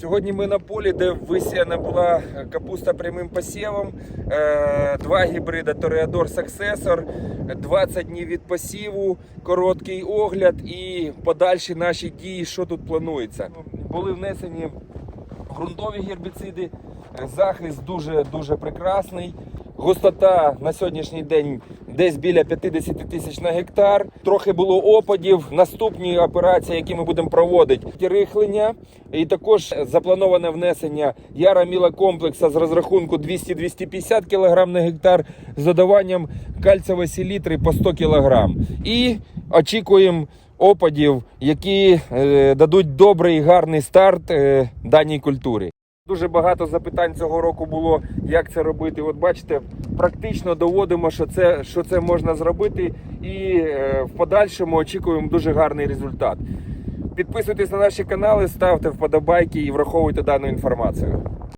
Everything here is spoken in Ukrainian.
Сьогодні ми на полі, де висіяна була капуста прямим посівом, е, два гібрида Тореадор Successor, 20 днів від посіву, короткий огляд і подальші наші дії, що тут планується. Були внесені ґрунтові гербіциди, е, захист дуже дуже прекрасний. Густота на сьогоднішній день десь біля 50 тисяч на гектар. Трохи було опадів. Наступні операції, які ми будемо проводити, рихлення. І також заплановане внесення яра комплекса з розрахунку 200-250 кг на гектар з додаванням кальцевої селітри по 100 кг. І очікуємо опадів, які е, дадуть добрий і гарний старт е, даній культурі. Дуже багато запитань цього року було, як це робити. От бачите, практично доводимо, що це, що це можна зробити, і е, в подальшому очікуємо дуже гарний результат. Підписуйтесь на наші канали, ставте вподобайки і враховуйте дану інформацію.